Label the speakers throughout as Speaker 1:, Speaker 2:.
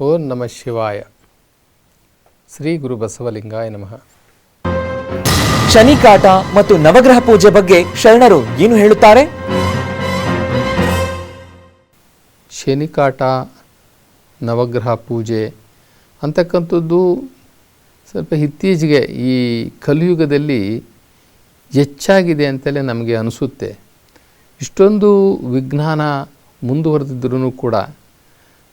Speaker 1: ಓಂ ನಮಃ ಶಿವಾಯ. ಶ್ರೀ ಗುರು ಬಸವಲಿಂಗಾಯ ನಮಃ.
Speaker 2: ಶನಿಕಾಟ ಮತ್ತು ನವಗ್ರಹ ಪೂಜೆ ಬಗ್ಗೆ ಶರಣರು ಏನು ಹೇಳುತ್ತಾರೆ?
Speaker 1: ಶನಿಕಾಟ ನವಗ್ರಹ ಪೂಜೆ ಅಂತಕ್ಕಂಥದ್ದು ಸ್ವಲ್ಪ ಇತ್ತೀಚೆಗೆ ಈ ಕಲಿಯುಗದಲ್ಲಿ ಹೆಚ್ಚಾಗಿದೆ ಅಂತಲೇ ನಮಗೆ ಅನಿಸುತ್ತೆ. ಇಷ್ಟೊಂದು ವಿಜ್ಞಾನ ಮುಂದುವರೆದಿದ್ರೂ ಕೂಡ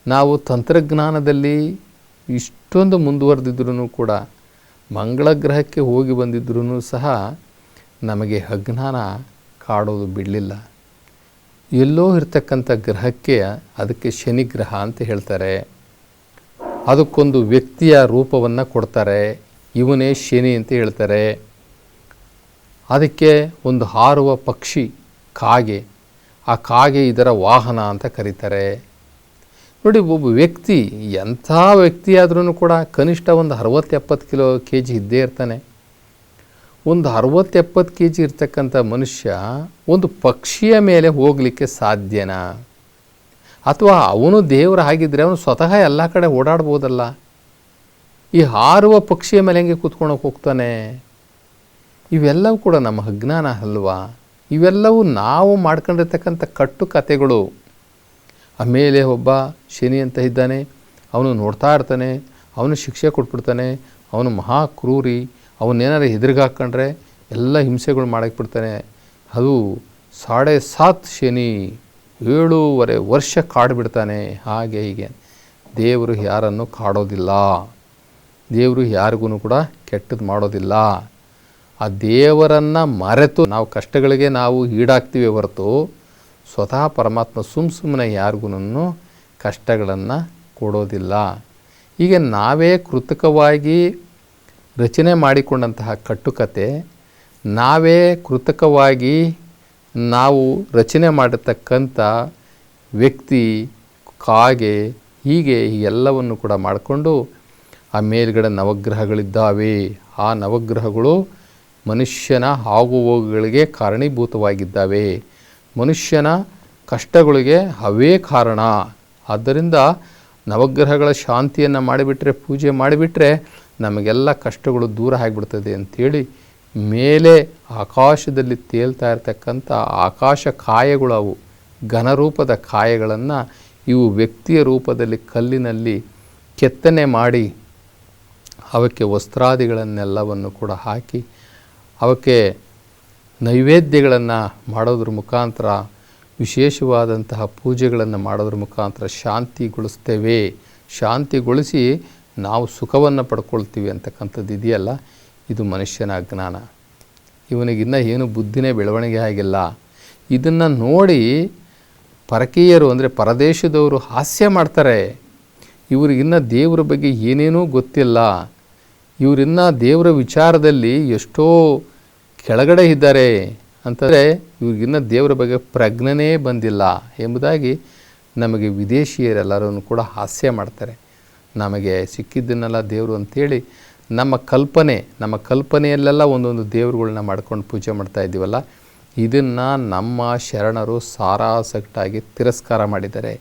Speaker 1: ನಾವು ತಂತ್ರಜ್ಞಾನದಲ್ಲಿ ಇಷ್ಟೊಂದು ಮುಂದುವರೆದಿದ್ರೂ ಕೂಡ ಮಂಗಳ ಗ್ರಹಕ್ಕೆ ಹೋಗಿ ಬಂದಿದ್ರೂ ಸಹ ನಮಗೆ ಅಜ್ಞಾನ ಕಾಡೋದು ಬಿಡಲಿಲ್ಲ. ಎಲ್ಲೋ ಇರ್ತಕ್ಕಂಥ ಗ್ರಹಕ್ಕೆ ಅದಕ್ಕೆ ಶನಿ ಗ್ರಹ ಅಂತ ಹೇಳ್ತಾರೆ. ಅದಕ್ಕೊಂದು ವ್ಯಕ್ತಿಯ ರೂಪವನ್ನು ಕೊಡ್ತಾರೆ. ಇವನೇ ಶನಿ ಅಂತ ಹೇಳ್ತಾರೆ. ಅದಕ್ಕೆ ಒಂದು ಹಾರುವ ಪಕ್ಷಿ ಕಾಗೆ. ಆ ಕಾಗೆ ಇದರ ವಾಹನ ಅಂತ ಕರೀತಾರೆ. ನೋಡಿ, ಒಬ್ಬ ವ್ಯಕ್ತಿ ಎಂಥ ವ್ಯಕ್ತಿ ಆದ್ರೂ ಕೂಡ ಕನಿಷ್ಠ ಒಂದು ಅರವತ್ತು ಎಪ್ಪತ್ತು ಕಿಲೋ ಕೆ ಜಿ ಇದ್ದೇ ಇರ್ತಾನೆ. ಒಂದು ಅರವತ್ತು ಎಪ್ಪತ್ತು ಕೆ ಜಿ ಇರ್ತಕ್ಕಂಥ ಮನುಷ್ಯ ಒಂದು ಪಕ್ಷಿಯ ಮೇಲೆ ಹೋಗಲಿಕ್ಕೆ ಸಾಧ್ಯನಾ? ಅಥವಾ ಅವನು ದೇವರು ಆಗಿದ್ದರೆ ಅವನು ಸ್ವತಃ ಎಲ್ಲ ಕಡೆ ಓಡಾಡ್ಬೋದಲ್ಲ? ಈ ಹಾರುವ ಪಕ್ಷಿಯ ಮೇಲೆ ಹೆಂಗೆ ಕೂತ್ಕೊಳಕ್ಕೆ ಹೋಗ್ತಾನೆ? ಇವೆಲ್ಲವೂ ಕೂಡ ನಮ್ಮ ಅಜ್ಞಾನ ಅಲ್ವಾ? ಇವೆಲ್ಲವೂ ನಾವು ಮಾಡ್ಕೊಂಡಿರ್ತಕ್ಕಂಥ ಕಟ್ಟು ಆಮೇಲೆ ಒಬ್ಬ ಶನಿ ಅಂತ ಇದ್ದಾನೆ, ಅವನು ನೋಡ್ತಾ ಇರ್ತಾನೆ, ಅವನು ಶಿಕ್ಷೆ ಕೊಟ್ಬಿಡ್ತಾನೆ, ಅವನು ಮಹಾ ಕ್ರೂರಿ ಅವನ್ನೇನಾರು ಎದುರುಗಾಕೊಂಡ್ರೆ ಎಲ್ಲ ಹಿಂಸೆಗಳು ಮಾಡಕ್ಕೆ ಬಿಡ್ತಾನೆ. ಅದು ಸಾಡೆ ಸಾತ್ ಶನಿ ಏಳೂವರೆ ವರ್ಷ ಕಾಡ್ಬಿಡ್ತಾನೆ, ಹಾಗೆ ಹೀಗೆ. ದೇವರು ಯಾರನ್ನು ಕಾಡೋದಿಲ್ಲ. ದೇವರು ಯಾರಿಗೂ ಕೂಡ ಕೆಟ್ಟದ್ದು ಮಾಡೋದಿಲ್ಲ. ಆ ದೇವರನ್ನು ಮರೆತು ನಾವು ಕಷ್ಟಗಳಿಗೆ ನಾವು ಈಡಾಗ್ತೀವಿ ಹೊರತು ಸ್ವತಃ ಪರಮಾತ್ಮ ಸುಮ್ಮ ಸುಮ್ಮನೆ ಯಾರಿಗೂ ಕಷ್ಟಗಳನ್ನು ಕೊಡೋದಿಲ್ಲ. ಈಗ ನಾವೇ ಕೃತಕವಾಗಿ ರಚನೆ ಮಾಡಿಕೊಂಡಂತಹ ಕಟ್ಟುಕತೆ, ನಾವೇ ಕೃತಕವಾಗಿ ನಾವು ರಚನೆ ಮಾಡಿರ್ತಕ್ಕಂಥ ವ್ಯಕ್ತಿ, ಕಾಗೆ, ಹೀಗೆ ಎಲ್ಲವನ್ನು ಕೂಡ ಮಾಡಿಕೊಂಡು ಆ ಮೇಲ್ಗಡೆ ನವಗ್ರಹಗಳಿದ್ದಾವೆ. ಆ ನವಗ್ರಹಗಳು ಮನುಷ್ಯನ ಆಗುಹೋಗುಗಳಿಗೆ ಕಾರಣೀಭೂತವಾಗಿದ್ದಾವೆ. ಮನುಷ್ಯನ ಕಷ್ಟಗಳಿಗೆ ಅವೇ ಕಾರಣ. ಆದ್ದರಿಂದ ನವಗ್ರಹಗಳ ಶಾಂತಿಯನ್ನು ಮಾಡಿಬಿಟ್ರೆ, ಪೂಜೆ ಮಾಡಿಬಿಟ್ರೆ ನಮಗೆಲ್ಲ ಕಷ್ಟಗಳು ದೂರ ಆಗಿಬಿಡ್ತದೆ ಅಂಥೇಳಿ ಮೇಲೆ ಆಕಾಶದಲ್ಲಿ ತೇಲ್ತಾ ಇರತಕ್ಕಂಥ ಆಕಾಶ ಕಾಯಗಳು ಅವು. ಘನರೂಪದ ಕಾಯಗಳನ್ನು ಇವು ವ್ಯಕ್ತಿಯ ರೂಪದಲ್ಲಿ ಕಲ್ಲಿನಲ್ಲಿ ಕೆತ್ತನೆ ಮಾಡಿ ಅವಕ್ಕೆ ವಸ್ತ್ರಾದಿಗಳನ್ನೆಲ್ಲವನ್ನು ಕೂಡ ಹಾಕಿ ಅವಕ್ಕೆ ನೈವೇದ್ಯಗಳನ್ನು ಮಾಡೋದ್ರ ಮುಖಾಂತರ, ವಿಶೇಷವಾದಂತಹ ಪೂಜೆಗಳನ್ನು ಮಾಡೋದ್ರ ಮುಖಾಂತರ ಶಾಂತಿಗೊಳಿಸ್ತೇವೆ. ಶಾಂತಿಗೊಳಿಸಿ ನಾವು ಸುಖವನ್ನು ಪಡ್ಕೊಳ್ತೀವಿ ಅಂತಕ್ಕಂಥದ್ದು ಇದೆಯಲ್ಲ? ಇದು ಮನುಷ್ಯನ ಅಜ್ಞಾನ ಇವನಿಗಿನ್ನ ಏನು ಬುದ್ಧಿನೇ ಬೆಳವಣಿಗೆ ಆಗಿಲ್ಲ. ಇದನ್ನು ನೋಡಿ ಪರಕೀಯರು ಅಂದರೆ ಪರದೇಶದವರು ಹಾಸ್ಯ ಮಾಡ್ತಾರೆ. ಇವರಿಗಿನ್ನ ದೇವರ ಬಗ್ಗೆ ಏನೇನೂ ಗೊತ್ತಿಲ್ಲ. ಇವರಿನ್ನ ದೇವರ ವಿಚಾರದಲ್ಲಿ ಎಷ್ಟೋ ಕೆಳಗಡೆ ಇದ್ದಾರೆ ಅಂತಂದರೆ ಇವ್ರಿಗಿನ್ನ ದೇವರ ಬಗ್ಗೆ ಪ್ರಜ್ಞನೇ ಬಂದಿಲ್ಲ ಎಂಬುದಾಗಿ ನಮಗೆ ವಿದೇಶಿಯರೆಲ್ಲರೂ ಕೂಡ ಹಾಸ್ಯ ಮಾಡ್ತಾರೆ. ನಮಗೆ ಸಿಕ್ಕಿದ್ದನ್ನೆಲ್ಲ ದೇವರು ಅಂತೇಳಿ ನಮ್ಮ ಕಲ್ಪನೆ, ನಮ್ಮ ಕಲ್ಪನೆಯಲ್ಲೆಲ್ಲ ಒಂದೊಂದು ದೇವರುಗಳನ್ನ ಮಾಡ್ಕೊಂಡು ಪೂಜೆ ಮಾಡ್ತಾ ಇದ್ದೀವಲ್ಲ, ಇದನ್ನು ನಮ್ಮ ಶರಣರು ಸಾರಾಸಕ್ಟಾಗಿ ತಿರಸ್ಕಾರ ಮಾಡಿದ್ದಾರೆ.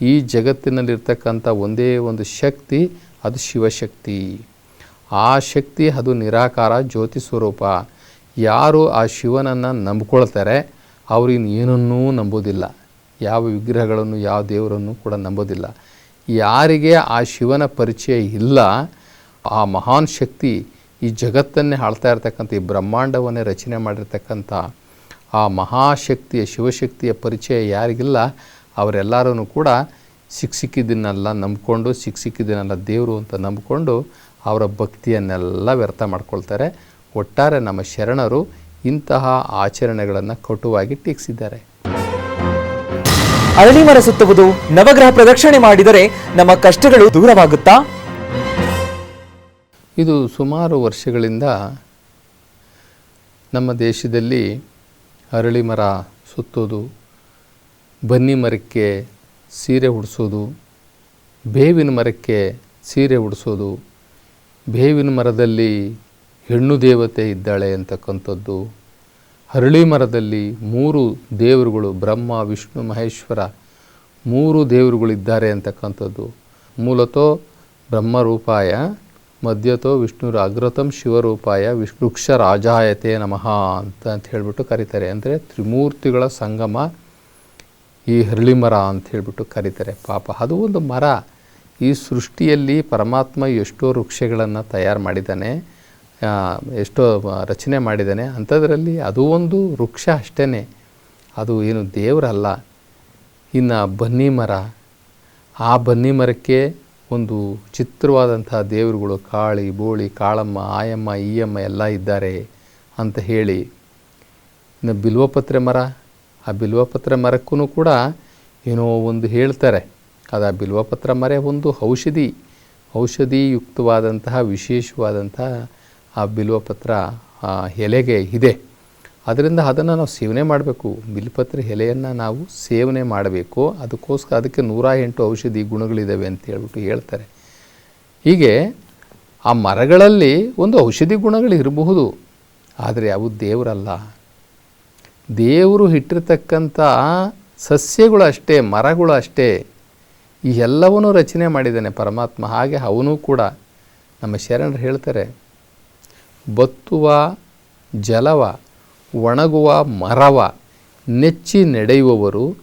Speaker 1: ಈ ಜಗತ್ತಿನಲ್ಲಿರ್ತಕ್ಕಂಥ ಒಂದೇ ಒಂದು ಶಕ್ತಿ, ಅದು ಶಿವಶಕ್ತಿ. ಆ ಶಕ್ತಿ ಅದು ನಿರಾಕಾರ ಜ್ಯೋತಿ ಸ್ವರೂಪ. ಯಾರು ಆ ಶಿವನನ್ನು ನಂಬ್ಕೊಳ್ತಾರೆ, ಅವರು ಇನ್ನೇನನ್ನೂ ನಂಬೋದಿಲ್ಲ. ಯಾವ ವಿಗ್ರಹಗಳನ್ನು, ಯಾವ ದೇವರನ್ನು ಕೂಡ ನಂಬೋದಿಲ್ಲ. ಯಾರಿಗೆ ಆ ಶಿವನ ಪರಿಚಯ ಇಲ್ಲ, ಆ ಮಹಾನ್ ಶಕ್ತಿ ಈ ಜಗತ್ತನ್ನೇ ಆಳ್ತಾ ಇರ್ತಕ್ಕಂಥ, ಈ ಬ್ರಹ್ಮಾಂಡವನ್ನೇ ರಚನೆ ಮಾಡಿರ್ತಕ್ಕಂಥ ಆ ಮಹಾಶಕ್ತಿಯ, ಶಿವಶಕ್ತಿಯ ಪರಿಚಯ ಯಾರಿಗಿಲ್ಲ ಅವರೆಲ್ಲರೂ ಕೂಡ ಸಿಕ್ಕ ಸಿಕ್ಕಿದ್ದನ್ನೆಲ್ಲ ನಂಬ್ಕೊಂಡು ಸಿಕ್ಕ ಸಿಕ್ಕಿದ್ದನ್ನೆಲ್ಲ ದೇವರು ಅಂತ ನಂಬಿಕೊಂಡು ಅವರ ಭಕ್ತಿಯನ್ನೆಲ್ಲ ವ್ಯರ್ಥ ಮಾಡ್ಕೊಳ್ತಾರೆ. ಒಟ್ಟಾರೆ ನಮ್ಮ ಶರಣರು ಇಂತಹ ಆಚರಣೆಗಳನ್ನು ಕಟುವಾಗಿ ಟೀಕಿಸಿದ್ದಾರೆ.
Speaker 2: ಅರಳಿ ಮರ ಸುತ್ತುವುದು ನವಗ್ರಹ ಪ್ರದಕ್ಷಿಣೆ ಮಾಡಿದರೆ ನಮ್ಮ ಕಷ್ಟಗಳು ದೂರವಾಗುತ್ತಾ?
Speaker 1: ಇದು ಸುಮಾರು ವರ್ಷಗಳಿಂದ ನಮ್ಮ ದೇಶದಲ್ಲಿ ಅರಳಿ ಮರ ಸುತ್ತೋದು ಬನ್ನಿ ಮರಕ್ಕೆ ಸೀರೆ ಉಡಿಸೋದು ಬೇವಿನ ಮರಕ್ಕೆ ಸೀರೆ ಉಡಿಸೋದು ಬೇವಿನ ಮರದಲ್ಲಿ ಹೆಣ್ಣು ದೇವತೆ ಇದ್ದಾಳೆ ಅಂತಕ್ಕಂಥದ್ದು. ಹರಳಿ ಮರದಲ್ಲಿ ಮೂರು ದೇವರುಗಳು, ಬ್ರಹ್ಮ, ವಿಷ್ಣು, ಮಹೇಶ್ವರ, ಮೂರು ದೇವರುಗಳಿದ್ದಾರೆ ಅಂತಕ್ಕಂಥದ್ದು. ಮೂಲತೋ ಬ್ರಹ್ಮರೂಪಾಯ, ಮಧ್ಯತೋ ವಿಷ್ಣುರ ಅಗ್ರತಂ ಶಿವರೂಪಾಯ ವೃಕ್ಷ ರಾಜಾಯತೆ ನಮಃ ಅಂತ ಅಂತ ಹೇಳಿಬಿಟ್ಟು ಕರೀತಾರೆ. ಅಂದರೆ ತ್ರಿಮೂರ್ತಿಗಳ ಸಂಗಮ ಈ ಹರಳಿ ಮರ ಅಂತ ಹೇಳಿಬಿಟ್ಟು ಕರೀತಾರೆ ಪಾಪ. ಅದು ಒಂದು ಮರ. ಈ ಸೃಷ್ಟಿಯಲ್ಲಿ ಪರಮಾತ್ಮ ಎಷ್ಟೋ ವೃಕ್ಷಗಳನ್ನು ತಯಾರು ಮಾಡಿದ್ದಾನೆ. ಎಷ್ಟೋ ರಚನೆ ಮಾಡಿದ್ದಾನೆ. ಅಂಥದ್ರಲ್ಲಿ ಅದು ಒಂದು ವೃಕ್ಷ ಅಷ್ಟೇ ಅದು ಏನು ದೇವರಲ್ಲ. ಇನ್ನು ಬನ್ನಿ ಮರ. ಆ ಬನ್ನಿ ಮರಕ್ಕೆ ಒಂದು ಚಿತ್ರವಾದಂತಹ ದೇವರುಗಳು ಕಾಳಿ, ಬೋಳಿ, ಕಾಳಮ್ಮ, ಆಯಮ್ಮ, ಈಯಮ್ಮ ಎಲ್ಲ ಇದ್ದಾರೆ ಅಂತ ಹೇಳಿ. ಇನ್ನು ಬಿಲ್ವಪತ್ರೆ ಮರ. ಆ ಬಿಲ್ವಪತ್ರೆ ಮರಕ್ಕೂ ಕೂಡ ಏನೋ ಒಂದು ಹೇಳ್ತಾರೆ. ಅದು ಆ ಬಿಲ್ವಪತ್ರ ಮರ ಒಂದು ಔಷಧಿ. ಔಷಧಿಯುಕ್ತವಾದಂತಹ ವಿಶೇಷವಾದಂತಹ ಆ ಬಿಲ್ವಪತ್ರ ಆ ಎಲೆಗೆ ಇದೆ. ಅದರಿಂದ ಅದನ್ನು ನಾವು ಸೇವನೆ ಮಾಡಬೇಕು. ಬಿಲ್ಪತ್ರ ಎಲೆಯನ್ನು ನಾವು ಸೇವನೆ ಮಾಡಬೇಕು. ಅದಕ್ಕೋಸ್ಕರ ಅದಕ್ಕೆ ನೂರ ಎಂಟು ಔಷಧಿ ಗುಣಗಳಿದ್ದಾವೆ ಅಂತ ಹೇಳ್ಬಿಟ್ಟು ಹೇಳ್ತಾರೆ. ಹೀಗೆ ಆ ಮರಗಳಲ್ಲಿ ಒಂದು ಔಷಧಿ ಗುಣಗಳು ಇರಬಹುದು. ಆದರೆ ಅವು ದೇವರಲ್ಲ. ದೇವರು ಇಟ್ಟಿರ್ತಕ್ಕಂಥ ಸಸ್ಯಗಳು ಅಷ್ಟೇ, ಮರಗಳು ಅಷ್ಟೇ, ಈ ಎಲ್ಲವನ್ನೂ ರಚನೆ ಮಾಡಿದ್ದಾನೆ ಪರಮಾತ್ಮ. ಹಾಗೆ ಅವನು ಕೂಡ ನಮ್ಮ ಶರಣರು ಹೇಳ್ತಾರೆ ಬತ್ತುವ, ಜಲವ, ಒಣಗುವ ಮರವ, ನೆಚ್ಚಿ ನಡೆಯುವವರು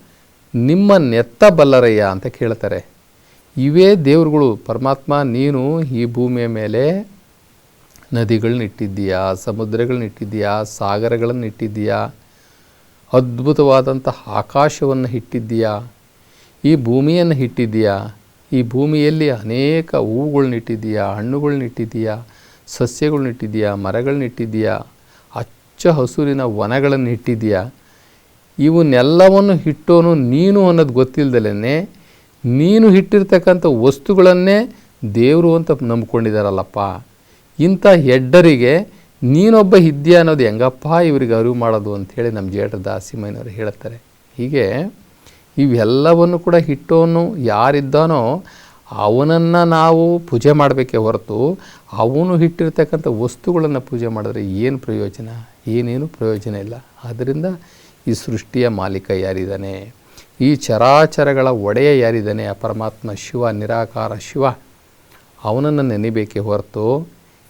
Speaker 1: ನಿಮ್ಮ ನೆತ್ತ ಬಲ್ಲರಯ್ಯ ಅಂತ ಕೇಳ್ತಾರೆ. ಇವೇ ದೇವರುಗಳು, ಪರಮಾತ್ಮ, ನೀನು ಈ ಭೂಮಿಯ ಮೇಲೆ ನದಿಗಳನ್ನ ಇಟ್ಟಿದ್ದೀಯಾ, ಸಮುದ್ರಗಳನ್ನ ಇಟ್ಟಿದ್ದೀಯಾ, ಸಾಗರಗಳನ್ನು ಇಟ್ಟಿದ್ದೀಯಾ ಅದ್ಭುತವಾದಂಥ ಆಕಾಶವನ್ನು ಇಟ್ಟಿದ್ದೀಯಾ, ಈ ಭೂಮಿಯನ್ನು ಇಟ್ಟಿದ್ದೀಯಾ, ಈ ಭೂಮಿಯಲ್ಲಿ ಅನೇಕ ಹೂವುಗಳನ್ನ ಇಟ್ಟಿದ್ದೀಯಾ, ಹಣ್ಣುಗಳನ್ನ ಇಟ್ಟಿದ್ದೀಯಾ ಸಸ್ಯಗಳ್ನ ಇಟ್ಟಿದ್ದೀಯಾ? ಮರಗಳನ್ನ ಇಟ್ಟಿದ್ದೀಯಾ? ಹಚ್ಚ ಹಸುರಿನ ವನಗಳನ್ನು ಇಟ್ಟಿದ್ದೀಯಾ? ಇವನ್ನೆಲ್ಲವನ್ನು ಹಿಟ್ಟೋನು ನೀನು ಅನ್ನೋದು ಗೊತ್ತಿಲ್ಲದಲೇ ನೀನು ಇಟ್ಟಿರ್ತಕ್ಕಂಥ ವಸ್ತುಗಳನ್ನೇ ದೇವರು ಅಂತ ನಂಬ್ಕೊಂಡಿದ್ದಾರಲ್ಲಪ್ಪ ಇಂಥ ಹೆಡ್ಡರಿಗೆ ನೀನೊಬ್ಬ ಇದ್ದೀಯಾ ಅನ್ನೋದು ಹೆಂಗಪ್ಪ ಇವರಿಗೆ ಅರಿವು ಮಾಡೋದು ಅಂಥೇಳಿ ನಮ್ಮ ಜೇಠ ದಾಸಿಮಯ್ಯನವರು ಹೇಳ್ತಾರೆ. ಹೀಗೆ ಇವೆಲ್ಲವನ್ನು ಕೂಡ ಹಿಟ್ಟೋನು ಯಾರಿದ್ದಾನೋ ಅವನನ್ನು ನಾವು ಪೂಜೆ ಮಾಡಬೇಕೇ ಹೊರತು ಅವನು ಇಟ್ಟಿರ್ತಕ್ಕಂಥ ವಸ್ತುಗಳನ್ನು ಪೂಜೆ ಮಾಡಿದ್ರೆ ಏನು ಪ್ರಯೋಜನ? ಏನೇನು ಪ್ರಯೋಜನ ಇಲ್ಲ. ಆದ್ದರಿಂದ ಈ ಸೃಷ್ಟಿಯ ಮಾಲೀಕ ಯಾರಿದ್ದಾನೆ? ಈ ಚರಾಚರಗಳ ಒಡೆಯ ಯಾರಿದ್ದಾನೆ? ಆ ಪರಮಾತ್ಮ ಶಿವ, ನಿರಾಕಾರ ಶಿವ. ಅವನನ್ನು ನೆನಿಬೇಕೇ ಹೊರತು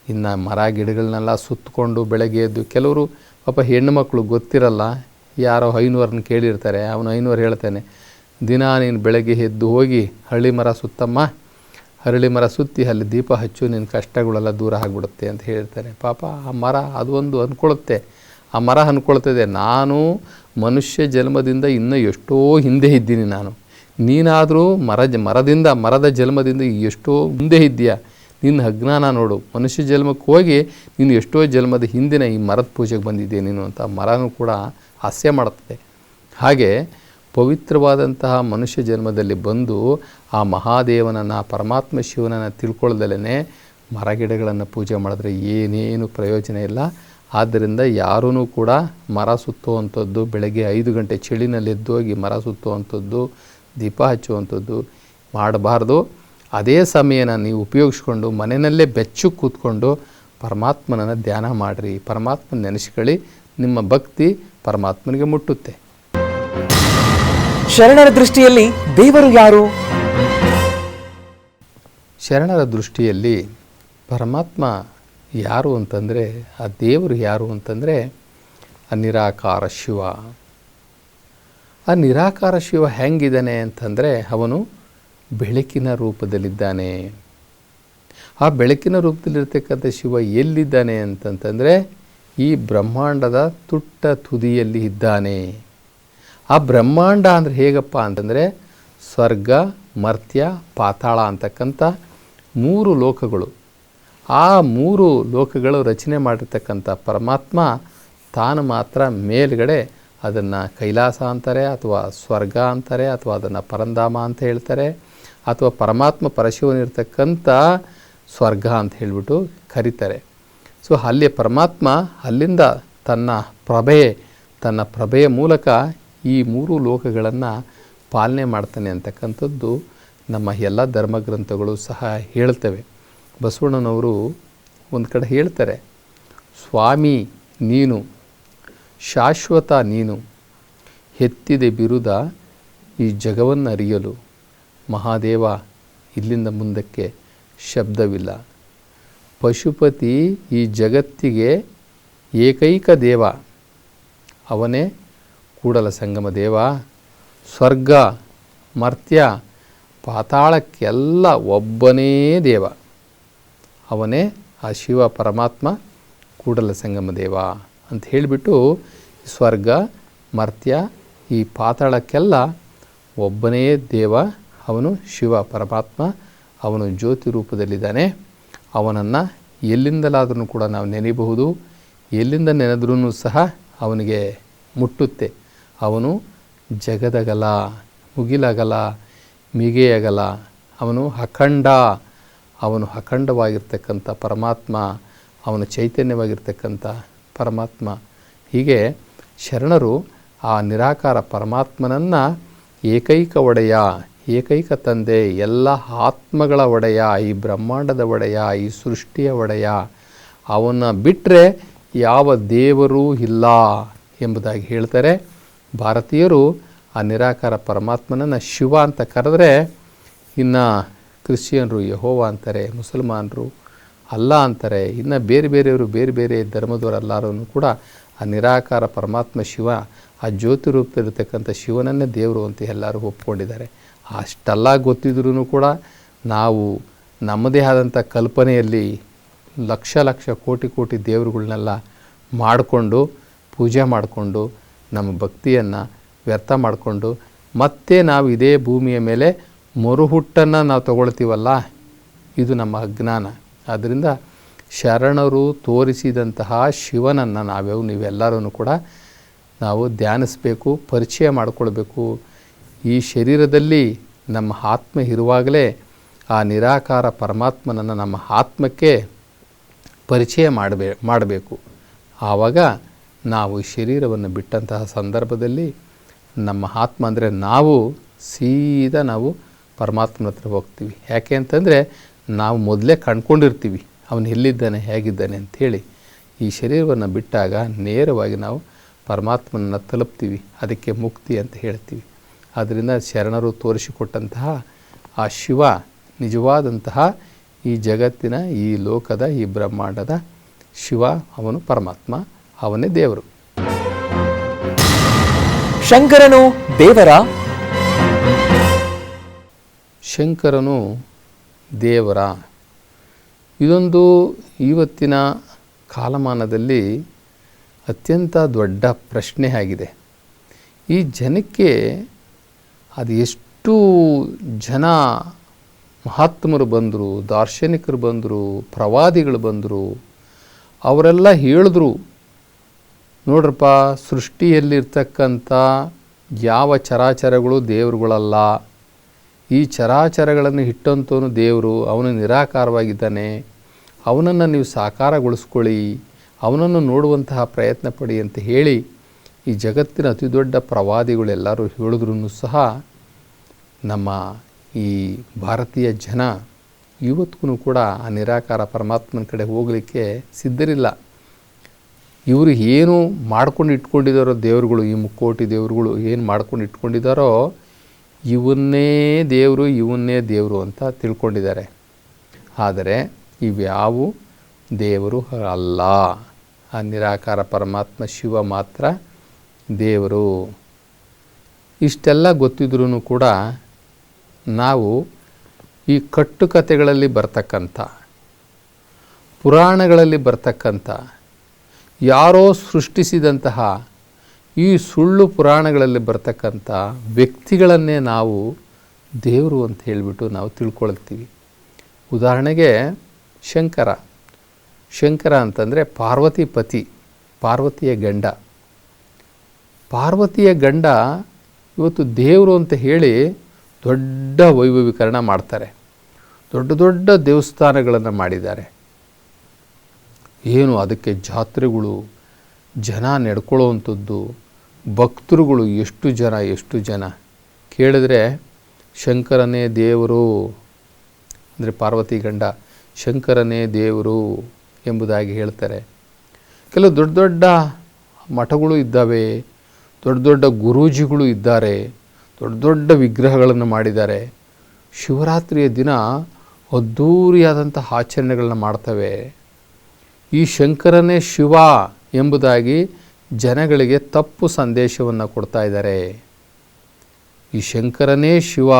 Speaker 1: ಇನ್ನು ಮರ ಗಿಡಗಳನ್ನೆಲ್ಲ ಸುತ್ತಕೊಂಡು ಬೆಳಗ್ಗೆ ಎದ್ದು ಕೆಲವರು ಪಾಪ ಹೆಣ್ಣು ಮಕ್ಕಳು ಗೊತ್ತಿರಲ್ಲ. ಯಾರೋ ಐನೂರನ್ನ ಕೇಳಿರ್ತಾರೆ. ಅವನು ಐನೂರು ಹೇಳ್ತಾನೆ. ದಿನ ನೀನು ಬೆಳಗ್ಗೆ ಎದ್ದು ಹೋಗಿ ಹಳ್ಳಿ ಮರ ಸುತ್ತಮ್ಮ. ಹರಳಿ ಮರ ಸುತ್ತಿ ಅಲ್ಲಿ ದೀಪ ಹಚ್ಚು ನಿನ್ನ ಕಷ್ಟಗಳೆಲ್ಲ ದೂರ ಆಗಿಬಿಡುತ್ತೆ ಅಂತ ಹೇಳ್ತಾನೆ ಪಾಪ ಆ ಮರ ಅದು ಒಂದು ಅಂದ್ಕೊಳ್ಳುತ್ತೆ ಆ ಮರ ಅಂದ್ಕೊಳ್ತದೆ ನಾನು ಮನುಷ್ಯ ಜನ್ಮದಿಂದ ಇನ್ನೂ ಎಷ್ಟೋ ಹಿಂದೆ ಇದ್ದೀನಿ ನಾನು. ನೀನಾದರೂ ಮರ ಮರದಿಂದ, ಮರದ ಜನ್ಮದಿಂದ ಎಷ್ಟೋ ಮುಂದೆ ಇದ್ದೀಯಾ? ನಿನ್ನ ಅಜ್ಞಾನ ನೋಡು. ಮನುಷ್ಯ ಜನ್ಮಕ್ಕೆ ಹೋಗಿ ನೀನು ಎಷ್ಟೋ ಜನ್ಮದ ಹಿಂದಿನ ಈ ಮರದ ಪೂಜೆಗೆ ಬಂದಿದ್ದೆ ನೀನು ಅಂತ ಮರನೂ ಕೂಡ ಹಾಸ್ಯ ಮಾಡುತ್ತದೆ ಹಾಗೆ ಪವಿತ್ರವಾದಂತಹ ಮನುಷ್ಯ ಜನ್ಮದಲ್ಲಿ ಬಂದು ಆ ಮಹಾದೇವನನ್ನು, ಪರಮಾತ್ಮ ಶಿವನನ್ನು ತಿಳ್ಕೊಳ್ದಲೇ ಮರಗಿಡಗಳನ್ನು ಪೂಜೆ ಮಾಡಿದ್ರೆ ಏನೇನು ಪ್ರಯೋಜನ ಇಲ್ಲ. ಆದ್ದರಿಂದ ಯಾರೂ ಕೂಡ ಮರ ಸುತ್ತುವಂಥದ್ದು, ಬೆಳಗ್ಗೆ ಐದು ಗಂಟೆ ಚಳಿನಲ್ಲಿ ಎದ್ದೋಗಿ ಮರ ಸುತ್ತುವಂಥದ್ದು, ದೀಪ ಹಚ್ಚುವಂಥದ್ದು ಮಾಡಬಾರ್ದು. ಅದೇ ಸಮಯನ ನೀವು ಉಪಯೋಗಿಸ್ಕೊಂಡು ಮನೆಯಲ್ಲೇ ಬೆಚ್ಚು ಕೂತ್ಕೊಂಡು ಪರಮಾತ್ಮನನ್ನು ಧ್ಯಾನ ಮಾಡಿರಿ. ಪರಮಾತ್ಮನ ನೆನೆಸ್ಕೊಳ್ಳಿ. ನಿಮ್ಮ ಭಕ್ತಿ ಪರಮಾತ್ಮನಿಗೆ ಮುಟ್ಟುತ್ತೆ.
Speaker 2: ಶರಣರ ದೃಷ್ಟಿಯಲ್ಲಿ ದೇವರು ಯಾರು?
Speaker 1: ಶರಣರ ದೃಷ್ಟಿಯಲ್ಲಿ ಪರಮಾತ್ಮ ಯಾರು ಅಂತಂದರೆ, ಆ ದೇವರು ಯಾರು ಅಂತಂದರೆ ಆ ನಿರಾಕಾರ ಶಿವ. ಆ ನಿರಾಕಾರ ಶಿವ ಹೆಂಗಿದ್ದಾನೆ ಅಂತಂದರೆ, ಅವನು ಬೆಳಕಿನ ರೂಪದಲ್ಲಿದ್ದಾನೆ. ಆ ಬೆಳಕಿನ ರೂಪದಲ್ಲಿರ್ತಕ್ಕಂಥ ಶಿವ ಎಲ್ಲಿದ್ದಾನೆ ಅಂತಂತಂದರೆ, ಈ ಬ್ರಹ್ಮಾಂಡದ ತುಟ್ಟ ತುದಿಯಲ್ಲಿ ಇದ್ದಾನೆ. ಆ ಬ್ರಹ್ಮಾಂಡ ಅಂದರೆ ಹೇಗಪ್ಪ ಅಂತಂದರೆ ಸ್ವರ್ಗ, ಮರ್ತ್ಯ, ಪಾತಾಳ ಅಂತಕ್ಕಂಥ ಮೂರು ಲೋಕಗಳು. ಆ ಮೂರು ಲೋಕಗಳು ರಚನೆ ಮಾಡಿರ್ತಕ್ಕಂಥ ಪರಮಾತ್ಮ ತಾನು ಮಾತ್ರ ಮೇಲುಗಡೆ ಅದನ್ನು ಕೈಲಾಸ ಅಂತಾರೆ ಅಥವಾ ಸ್ವರ್ಗ ಅಂತಾರೆ ಅಥವಾ ಅದನ್ನು ಪರಂಧಾಮ ಅಂತ ಹೇಳ್ತಾರೆ ಅಥವಾ ಪರಮಾತ್ಮ ಪರಶಿವನಿರ್ತಕ್ಕಂಥ ಸ್ವರ್ಗ ಅಂತ ಹೇಳಿಬಿಟ್ಟು ಕರೀತಾರೆ. ಸೊ ಅಲ್ಲಿ ಪರಮಾತ್ಮ ಅಲ್ಲಿಂದ ತನ್ನ ಪ್ರಭೆ, ತನ್ನ ಪ್ರಭೆಯ ಮೂಲಕ ಈ ಮೂರು ಲೋಕಗಳನ್ನು ಪಾಲನೆ ಮಾಡ್ತಾನೆ ಅಂತಕ್ಕಂಥದ್ದು ನಮ್ಮ ಎಲ್ಲ ಧರ್ಮಗ್ರಂಥಗಳು ಸಹ ಹೇಳ್ತವೆ. ಬಸವಣ್ಣನವರು ಒಂದು ಕಡೆ ಹೇಳ್ತಾರೆ, ಸ್ವಾಮಿ ನೀನು, ಶಾಶ್ವತ ನೀನು ಎತ್ತಿದೆ ಬಿರುದ ಈ ಜಗವನ್ನು ಅರಿಯಲು ಮಹಾದೇವ ಇಲ್ಲಿಂದ ಮುಂದಕ್ಕೆ ಶಬ್ದವಿಲ್ಲ. ಪಶುಪತಿ ಈ ಜಗತ್ತಿಗೆ ಏಕೈಕ ದೇವ, ಅವನೇ ಕೂಡಲ ಸಂಗಮ ದೇವ, ಸ್ವರ್ಗ, ಮರ್ತ್ಯ, ಪಾತಾಳಕ್ಕೆಲ್ಲ ಒಬ್ಬನೇ ದೇವ. ಅವನೇ ಆ ಶಿವ ಪರಮಾತ್ಮ ಕೂಡಲ ಸಂಗಮ ದೇವ ಅಂತ ಹೇಳಿಬಿಟ್ಟು ಸ್ವರ್ಗ, ಮರ್ತ್ಯ, ಈ ಪಾತಾಳಕ್ಕೆಲ್ಲ ಒಬ್ಬನೇ ದೇವ. ಅವನು ಶಿವ ಪರಮಾತ್ಮ, ಅವನು ಜ್ಯೋತಿ ರೂಪದಲ್ಲಿದ್ದಾನೆ. ಅವನನ್ನು ಎಲ್ಲಿಂದಲಾದರೂ ಕೂಡ ನಾವು ನೆನೆಯಬಹುದು. ಎಲ್ಲಿಂದ ನೆನೆದ್ರೂ ಸಹ ಅವನಿಗೆ ಮುಟ್ಟುತ್ತೆ. ಅವನು ಜಗದಗಲ, ಮುಗಿಲಗಲ, ಮಿಗೆಯಗಲ, ಅವನು ಅಖಂಡ. ಅವನು ಅಖಂಡವಾಗಿರ್ತಕ್ಕಂಥ ಪರಮಾತ್ಮ, ಅವನು ಚೈತನ್ಯವಾಗಿರ್ತಕ್ಕಂಥ ಪರಮಾತ್ಮ. ಹೀಗೆ ಶರಣರು ಆ ನಿರಾಕಾರ ಪರಮಾತ್ಮನನ್ನು ಏಕೈಕ ಒಡೆಯ, ಏಕೈಕ ತಂದೆ, ಎಲ್ಲ ಆತ್ಮಗಳ ಒಡೆಯ, ಈ ಬ್ರಹ್ಮಾಂಡದ ಒಡೆಯ, ಈ ಸೃಷ್ಟಿಯ ಒಡೆಯ ಅವನ ಬಿಟ್ಟರೆ ಯಾವ ದೇವರೂ ಇಲ್ಲ ಎಂಬುದಾಗಿ ಹೇಳ್ತಾರೆ. ಭಾರತೀಯರು ಆ ನಿರಾಕಾರ ಪರಮಾತ್ಮನನ್ನು ಶಿವ ಅಂತ ಕರೆದ್ರೆ ಇನ್ನು ಕ್ರಿಶ್ಚಿಯನ್ರು ಯಹೋವ ಅಂತಾರೆ, ಮುಸಲ್ಮಾನರು ಅಲ್ಲ ಅಂತಾರೆ, ಇನ್ನು ಬೇರೆ ಬೇರೆಯವರು ಬೇರೆ ಬೇರೆ ಧರ್ಮದವರೆಲ್ಲರೂ ಕೂಡ ಆ ನಿರಾಕಾರ ಪರಮಾತ್ಮ ಶಿವ, ಆ ಜ್ಯೋತಿ ರೂಪದಲ್ಲಿರ್ತಕ್ಕಂಥ ಶಿವನನ್ನೇ ದೇವರು ಅಂತ ಎಲ್ಲರೂ ಒಪ್ಕೊಂಡಿದ್ದಾರೆ. ಅಷ್ಟೆಲ್ಲ ಗೊತ್ತಿದ್ರೂ ಕೂಡ ನಾವು ನಮ್ಮದೇ ಆದಂಥ ಕಲ್ಪನೆಯಲ್ಲಿ ಲಕ್ಷ ಲಕ್ಷ ಕೋಟಿ ಕೋಟಿ ದೇವರುಗಳನ್ನೆಲ್ಲ ಮಾಡಿಕೊಂಡು, ಪೂಜೆ ಮಾಡಿಕೊಂಡು ನಮ್ಮ ಭಕ್ತಿಯನ್ನು ವ್ಯರ್ಥ ಮಾಡಿಕೊಂಡು ಮತ್ತೆ ನಾವು ಇದೇ ಭೂಮಿಯ ಮೇಲೆ ಮರುಹುಟ್ಟನ್ನು ನಾವು ತಗೊಳ್ತೀವಲ್ಲ? ಇದು ನಮ್ಮ ಅಜ್ಞಾನ. ಆದ್ದರಿಂದ ಶರಣರು ತೋರಿಸಿದಂತಹ ಶಿವನನ್ನು ನಾವೆವು ನೀವೆಲ್ಲರೂ ಕೂಡ ನಾವು ಧ್ಯಾನಿಸಬೇಕು, ಪರಿಚಯ ಮಾಡಿಕೊಳ್ಬೇಕು. ಈ ಶರೀರದಲ್ಲಿ ನಮ್ಮ ಆತ್ಮ ಇರುವಾಗಲೇ ಆ ನಿರಾಕಾರ ಪರಮಾತ್ಮನನ್ನು ನಮ್ಮ ಆತ್ಮಕ್ಕೆ ಪರಿಚಯ ಮಾಡಬೇ, ಮಾಡಬೇಕು. ಆವಾಗ ನಾವು ಈ ಶರೀರವನ್ನು ಬಿಟ್ಟಂತಹ ಸಂದರ್ಭದಲ್ಲಿ ನಮ್ಮ ಆತ್ಮ ಅಂದರೆ ನಾವು ಸೀದಾ ನಾವು ಪರಮಾತ್ಮನ ಹತ್ರ ಹೋಗ್ತೀವಿ. ಯಾಕೆ ಅಂತಂದರೆ ನಾವು ಮೊದಲೇ ಕಂಡ್ಕೊಂಡಿರ್ತೀವಿ, ಅವನು ಎಲ್ಲಿದ್ದಾನೆ, ಹೇಗಿದ್ದಾನೆ ಅಂಥೇಳಿ. ಈ ಶರೀರವನ್ನು ಬಿಟ್ಟಾಗ ನೇರವಾಗಿ ನಾವು ಪರಮಾತ್ಮನ ತಲುಪ್ತೀವಿ, ಅದಕ್ಕೆ ಮುಕ್ತಿ ಅಂತ ಹೇಳ್ತೀವಿ. ಆದ್ದರಿಂದ ಶರಣರು ತೋರಿಸಿಕೊಟ್ಟಂತಹ ಆ ಶಿವ ನಿಜವಾದಂತಹ ಈ ಜಗತ್ತಿನ ಈ ಲೋಕದ ಈ ಬ್ರಹ್ಮಾಂಡದ ಶಿವ, ಅವನು ಪರಮಾತ್ಮ. ಅವನೇ ದೇವರು.
Speaker 2: ಶಂಕರನು ದೇವರ?
Speaker 1: ಶಂಕರನು ದೇವರ. ಇದೊಂದು ಇವತ್ತಿನ ಕಾಲಮಾನದಲ್ಲಿ ಅತ್ಯಂತ ದೊಡ್ಡ ಪ್ರಶ್ನೆ ಆಗಿದೆ. ಈ ಜನಕ್ಕೆ ಅದು ಎಷ್ಟು ಜನ ಮಹಾತ್ಮರು ಬಂದರು ದಾರ್ಶನಿಕರು ಬಂದರು ಪ್ರವಾದಿಗಳು ಬಂದರು ಅವರೆಲ್ಲ ಹೇಳಿದ್ರು ನೋಡ್ರಪ್ಪ, ಸೃಷ್ಟಿಯಲ್ಲಿರ್ತಕ್ಕಂಥ ಯಾವ ಚರಾಚರಗಳು ದೇವರುಗಳಲ್ಲ. ಈ ಚರಾಚರಗಳನ್ನು ಇಟ್ಟಂತವನು ದೇವರು, ಅವನು ನಿರಾಕಾರವಾಗಿದ್ದಾನೆ. ಅವನನ್ನು ನೀವು ಸಾಕಾರಗೊಳಿಸ್ಕೊಳ್ಳಿ. ಅವನನ್ನು ನೋಡುವಂತಹ ಪ್ರಯತ್ನ ಪಡಿ ಅಂತ ಹೇಳಿ ಈ ಜಗತ್ತಿನ ಅತಿ ದೊಡ್ಡ ಪ್ರವಾದಿಗಳೆಲ್ಲರೂ ಹೇಳಿದ್ರೂ ಸಹ ನಮ್ಮ ಈ ಭಾರತೀಯ ಜನ ಇವತ್ತಿಗೂ ಕೂಡ ಆ ನಿರಾಕಾರ ಪರಮಾತ್ಮನ ಕಡೆ ಹೋಗಲಿಕ್ಕೆ ಸಿದ್ಧರಿಲ್ಲ. ಇವರು ಏನು ಮಾಡ್ಕೊಂಡು ಇಟ್ಕೊಂಡಿದ್ದಾರೋ ದೇವರುಗಳು, ಈ ಮುಕ್ಕೋಟಿ ದೇವರುಗಳು ಏನು ಮಾಡ್ಕೊಂಡು ಇಟ್ಕೊಂಡಿದ್ದಾರೋ ಇವನ್ನೇ ದೇವರು ಇವನ್ನೇ ದೇವರು ಅಂತ ತಿಳ್ಕೊಂಡಿದ್ದಾರೆ. ಆದರೆ ಇವ್ಯಾವು ದೇವರು ಅಲ್ಲ. ಆ ನಿರಾಕಾರ ಪರಮಾತ್ಮ ಶಿವ ಮಾತ್ರ ದೇವರು. ಇಷ್ಟೆಲ್ಲ ಗೊತ್ತಿದ್ರೂ ಕೂಡ ನಾವು ಈ ಕಟ್ಟುಕತೆಗಳಲ್ಲಿ ಬರ್ತಕ್ಕಂಥ, ಪುರಾಣಗಳಲ್ಲಿ ಬರ್ತಕ್ಕಂಥ ಯಾರೋ ಸೃಷ್ಟಿಸಿದಂತಹ ಈ ಸುಳ್ಳು ಪುರಾಣಗಳಲ್ಲಿ ಬರ್ತಕ್ಕಂಥ ವ್ಯಕ್ತಿಗಳನ್ನೇ ನಾವು ದೇವರು ಅಂತ ಹೇಳಿಬಿಟ್ಟು ನಾವು ತಿಳ್ಕೊಳ್ತೀವಿ. ಉದಾಹರಣೆಗೆ ಶಂಕರ. ಶಂಕರ ಅಂತಂದರೆ ಪಾರ್ವತಿ ಪತಿ, ಪಾರ್ವತಿಯ ಗಂಡ. ಪಾರ್ವತಿಯ ಗಂಡ ಇವತ್ತು ದೇವರು ಅಂತ ಹೇಳಿ ದೊಡ್ಡ ವೈಭವೀಕರಣ ಮಾಡ್ತಾರೆ. ದೊಡ್ಡ ದೊಡ್ಡ ದೇವಸ್ಥಾನಗಳನ್ನು ಮಾಡಿದ್ದಾರೆ. ಏನು ಅದಕ್ಕೆ ಜಾತ್ರೆಗಳು ಜನ ನಡ್ಕೊಳ್ಳೋವಂಥದ್ದು, ಭಕ್ತರುಗಳು ಎಷ್ಟು ಜನ ಎಷ್ಟು ಜನ? ಕೇಳಿದ್ರೆ ಶಂಕರನೇ ದೇವರು, ಅಂದರೆ ಪಾರ್ವತಿ ಗಂಡ ಶಂಕರನೇ ದೇವರು ಎಂಬುದಾಗಿ ಹೇಳ್ತಾರೆ. ಕೆಲವು ದೊಡ್ಡ ದೊಡ್ಡ ಮಠಗಳು ಇದ್ದಾವೆ, ದೊಡ್ಡ ದೊಡ್ಡ ಗುರೂಜಿಗಳು ಇದ್ದಾರೆ, ದೊಡ್ಡ ದೊಡ್ಡ ವಿಗ್ರಹಗಳನ್ನು ಮಾಡಿದ್ದಾರೆ. ಶಿವರಾತ್ರಿಯ ದಿನ ಅದ್ಧೂರಿಯಾದಂಥ ಆಚರಣೆಗಳನ್ನ ಮಾಡ್ತವೆ. ಈ ಶಂಕರನೇ ಶಿವ ಎಂಬುದಾಗಿ ಜನಗಳಿಗೆ ತಪ್ಪು ಸಂದೇಶವನ್ನು ಕೊಡ್ತಾ ಇದ್ದಾರೆ. ಈ ಶಂಕರನೇ ಶಿವ,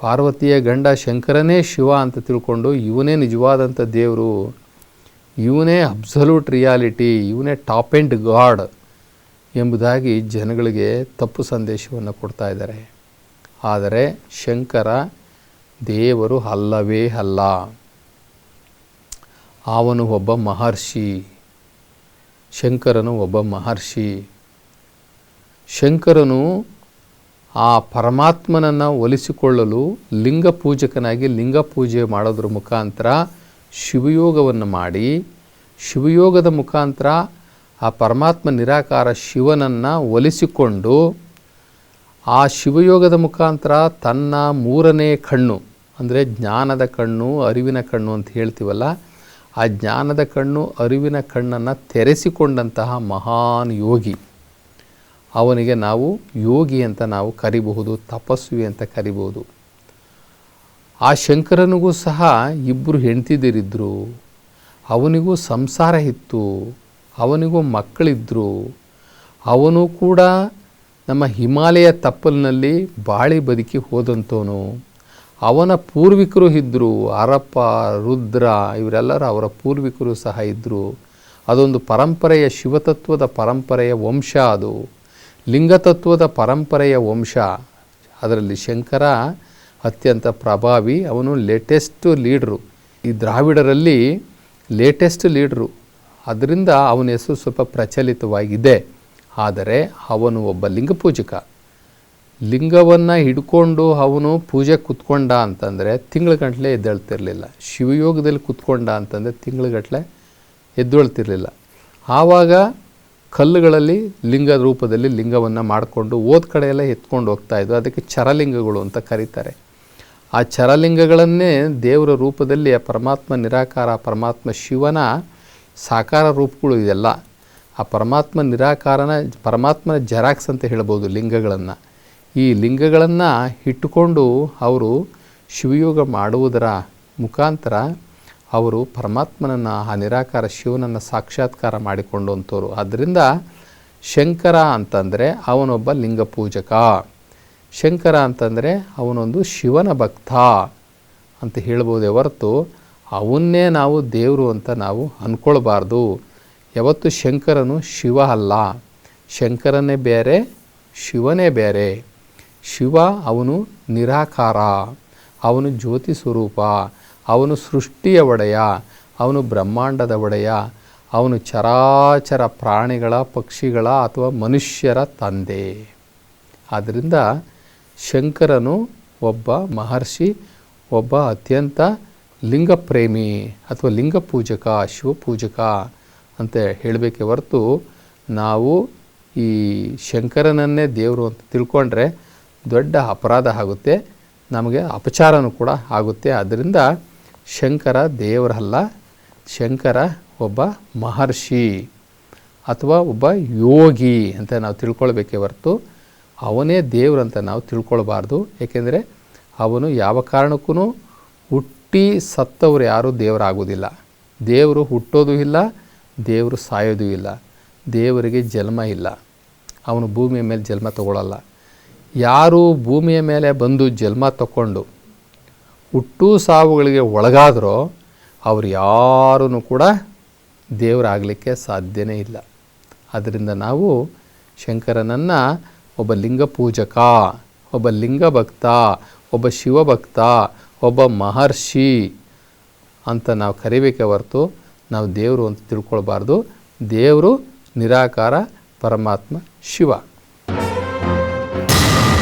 Speaker 1: ಪಾರ್ವತಿಯ ಗಂಡ ಶಂಕರನೇ ಶಿವ ಅಂತ ತಿಳ್ಕೊಂಡು ಇವನೇ ನಿಜವಾದಂಥ ದೇವರು, ಇವನೇ ಅಬ್ಸಲ್ಯೂಟ್ ರಿಯಾಲಿಟಿ ಇವನೇ ಟಾಪ್ ಎಂಡ್ ಗಾಡ್ ಎಂಬುದಾಗಿ ಜನಗಳಿಗೆ ತಪ್ಪು ಸಂದೇಶವನ್ನು ಕೊಡ್ತಾ ಇದ್ದಾರೆ. ಆದರೆ ಶಂಕರ ದೇವರು ಅಲ್ಲವೇ ಅಲ್ಲ. ಅವನು ಒಬ್ಬ ಮಹರ್ಷಿ, ಶಂಕರನು ಒಬ್ಬ ಮಹರ್ಷಿ. ಶಂಕರನು ಆ ಪರಮಾತ್ಮನನ್ನು ಒಲಿಸಿಕೊಳ್ಳಲು ಲಿಂಗ ಪೂಜಕನಾಗಿ ಲಿಂಗ ಪೂಜೆ ಮಾಡೋದ್ರ ಮುಖಾಂತರ ಶಿವಯೋಗವನ್ನು ಮಾಡಿ, ಶಿವಯೋಗದ ಮುಖಾಂತರ ಆ ಪರಮಾತ್ಮ ನಿರಾಕಾರ ಶಿವನನ್ನು ಒಲಿಸಿಕೊಂಡು ಆ ಶಿವಯೋಗದ ಮುಖಾಂತರ ತನ್ನ ಮೂರನೇ ಕಣ್ಣು, ಅಂದರೆ ಜ್ಞಾನದ ಕಣ್ಣು, ಅರಿವಿನ ಕಣ್ಣು ಅಂತ ಹೇಳ್ತೀವಲ್ಲ ಆ ಜ್ಞಾನದ ಕಣ್ಣು ಅರಿವಿನ ಕಣ್ಣನ್ನು ತೆರೆಸಿಕೊಂಡಂತಹ ಮಹಾನ್ ಯೋಗಿ. ಅವನಿಗೆ ನಾವು ಯೋಗಿ ಅಂತ ನಾವು ಕರಿಬಹುದು, ತಪಸ್ವಿ ಅಂತ ಕರಿಬಹುದು. ಆ ಶಂಕರನಿಗೂ ಸಹ ಇಬ್ಬರು ಹೆಂಡತಿದಿರಿದ್ದರು ಅವನಿಗೂ ಸಂಸಾರ ಇತ್ತು, ಅವನಿಗೂ ಮಕ್ಕಳಿದ್ದರು ಅವನು ಕೂಡ ನಮ್ಮ ಹಿಮಾಲಯ ತಪ್ಪಲಿನಲ್ಲಿ ಬಾಳಿ ಬದುಕಿ ಹೋದಂಥವನು ಅವನ ಪೂರ್ವಿಕರು ಇದ್ದರು ಅರಪ್ಪ ರುದ್ರ, ಇವರೆಲ್ಲರೂ ಅವರ ಪೂರ್ವಿಕರು ಸಹ ಇದ್ದರು ಅದೊಂದು ಪರಂಪರೆಯ ಶಿವತತ್ವದ ಪರಂಪರೆಯ ವಂಶ ಅದು. ಲಿಂಗತತ್ವದ ಪರಂಪರೆಯ ವಂಶ. ಅದರಲ್ಲಿ ಶಂಕರ ಅತ್ಯಂತ ಪ್ರಭಾವಿ, ಅವನು ಲೇಟೆಸ್ಟ್ ಲೀಡ್ರು ಈ ದ್ರಾವಿಡರಲ್ಲಿ ಲೇಟೆಸ್ಟ್ ಲೀಡ್ರು ಅದರಿಂದ ಅವನ ಹೆಸರು ಸ್ವಲ್ಪ ಪ್ರಚಲಿತವಾಗಿದೆ. ಆದರೆ ಅವನು ಒಬ್ಬ ಲಿಂಗಪೂಜಕ. ಲಿಂಗವನ್ನು ಹಿಡ್ಕೊಂಡು ಅವನು ಪೂಜೆ ಕುತ್ಕೊಂಡ ಅಂತಂದರೆ ತಿಂಗಳಗಟ್ಟಲೆ ಎದ್ದೇಳ್ತಿರ್ಲಿಲ್ಲ. ಶಿವಯೋಗದಲ್ಲಿ ಕುತ್ಕೊಂಡ ಅಂತಂದರೆ ತಿಂಗಳಗಟ್ಟಲೆ ಎದ್ದೇಳ್ತಿರಲಿಲ್ಲ. ಆವಾಗ ಕಲ್ಲುಗಳಲ್ಲಿ ಲಿಂಗದ ರೂಪದಲ್ಲಿ ಲಿಂಗವನ್ನು ಮಾಡಿಕೊಂಡು ಓದ್ ಕಡೆಯೆಲ್ಲ ಎತ್ಕೊಂಡು ಹೋಗ್ತಾ ಇದ್ವು ಅದಕ್ಕೆ ಚರಲಿಂಗಗಳು ಅಂತ ಕರೀತಾರೆ. ಆ ಚರಲಿಂಗಗಳನ್ನೇ ದೇವರ ರೂಪದಲ್ಲಿ ಆ ಪರಮಾತ್ಮ ನಿರಾಕಾರ ಪರಮಾತ್ಮ ಶಿವನ ಸಾಕಾರ ರೂಪಗಳು ಇದೆಲ್ಲ. ಆ ಪರಮಾತ್ಮ ನಿರಾಕಾರನ, ಪರಮಾತ್ಮನ ಜೆರಾಕ್ಸ್ ಅಂತ ಹೇಳ್ಬೋದು ಲಿಂಗಗಳನ್ನು. ಈ ಲಿಂಗಗಳನ್ನು ಇಟ್ಟುಕೊಂಡು ಅವರು ಶಿವಯೋಗ ಮಾಡುವುದರ ಮುಖಾಂತರ ಅವರು ಪರಮಾತ್ಮನನ್ನು, ಆ ನಿರಾಕಾರ ಶಿವನನ್ನು ಸಾಕ್ಷಾತ್ಕಾರ ಮಾಡಿಕೊಂಡಂಥವ್ರು ಆದ್ದರಿಂದ ಶಂಕರ ಅಂತಂದರೆ ಅವನೊಬ್ಬ ಲಿಂಗ ಪೂಜಕ. ಶಂಕರ ಅಂತಂದರೆ ಅವನೊಂದು ಶಿವನ ಭಕ್ತ ಅಂತ ಹೇಳ್ಬೋದೇ ಹೊರತು ಅವನ್ನೇ ನಾವು ದೇವರು ಅಂತ ನಾವು ಅಂದ್ಕೊಳ್ಬಾರ್ದು ಯಾವತ್ತು ಶಂಕರನು ಶಿವ ಅಲ್ಲ. ಶಂಕರನೇ ಬೇರೆ, ಶಿವನೇ ಬೇರೆ. ಶಿವ ಅವನು ನಿರಾಕಾರ, ಅವನು ಜ್ಯೋತಿ ಸ್ವರೂಪ, ಅವನು ಸೃಷ್ಟಿಯ ಒಡೆಯ, ಅವನು ಬ್ರಹ್ಮಾಂಡದ ಒಡೆಯ, ಅವನು ಚರಾಚರ ಪ್ರಾಣಿಗಳ, ಪಕ್ಷಿಗಳ ಅಥವಾ ಮನುಷ್ಯರ ತಂದೆ. ಆದ್ದರಿಂದ ಶಂಕರನು ಒಬ್ಬ ಮಹರ್ಷಿ, ಒಬ್ಬ ಅತ್ಯಂತ ಲಿಂಗಪ್ರೇಮಿ ಅಥವಾ ಲಿಂಗ ಪೂಜಕ ಶಿವಪೂಜಕ ಅಂತ ಹೇಳಬೇಕೆ ಹೊರತು ನಾವು ಈ ಶಂಕರನನ್ನೇ ದೇವರು ಅಂತ ತಿಳ್ಕೊಂಡ್ರೆ ದೊಡ್ಡ ಅಪರಾಧ ಆಗುತ್ತೆ, ನಮಗೆ ಅಪಚಾರನೂ ಕೂಡ ಆಗುತ್ತೆ. ಆದ್ದರಿಂದ ಶಂಕರ ದೇವರಲ್ಲ ಶಂಕರ ಒಬ್ಬ ಮಹರ್ಷಿ ಅಥವಾ ಒಬ್ಬ ಯೋಗಿ ಅಂತ ನಾವು ತಿಳ್ಕೊಳ್ಬೇಕೇ ಹೊರತು ಅವನೇ ದೇವರಂತ ನಾವು ತಿಳ್ಕೊಳ್ಬಾರ್ದು. ಏಕೆಂದರೆ ಅವನು ಯಾವ ಕಾರಣಕ್ಕೂ ಹುಟ್ಟಿ ಸತ್ತವರು ಯಾರೂ ದೇವರಾಗೋದಿಲ್ಲ ದೇವರು ಹುಟ್ಟೋದು ಇಲ್ಲ, ದೇವರು ಸಾಯೋದು ಇಲ್ಲ, ದೇವರಿಗೆ ಜನ್ಮ ಇಲ್ಲ. ಅವನು ಭೂಮಿಯ ಮೇಲೆ ಜನ್ಮ ತಗೊಳ್ಳಲ್ಲ ಯಾರು ಭೂಮಿಯ ಮೇಲೆ ಬಂದು ಜನ್ಮ ತಗೊಂಡು ಹುಟ್ಟು ಸಾವುಗಳಿಗೆ ಒಳಗಾದರೂ ಅವ್ರು ಯಾರೂ ಕೂಡ ದೇವರಾಗಲಿಕ್ಕೆ ಸಾಧ್ಯನೇ ಇಲ್ಲ. ಅದರಿಂದ ನಾವು ಶಂಕರನನ್ನು ಒಬ್ಬ ಲಿಂಗ ಪೂಜಕ, ಒಬ್ಬ ಲಿಂಗ ಭಕ್ತ, ಒಬ್ಬ ಶಿವಭಕ್ತ ಒಬ್ಬ ಮಹರ್ಷಿ ಅಂತ ನಾವು ಕರಿಬೇಕೆ ಹೊರತು ನಾವು ದೇವರು ಅಂತ ತಿಳ್ಕೊಳ್ಬಾರ್ದು. ದೇವರು ನಿರಾಕಾರ ಪರಮಾತ್ಮ ಶಿವ.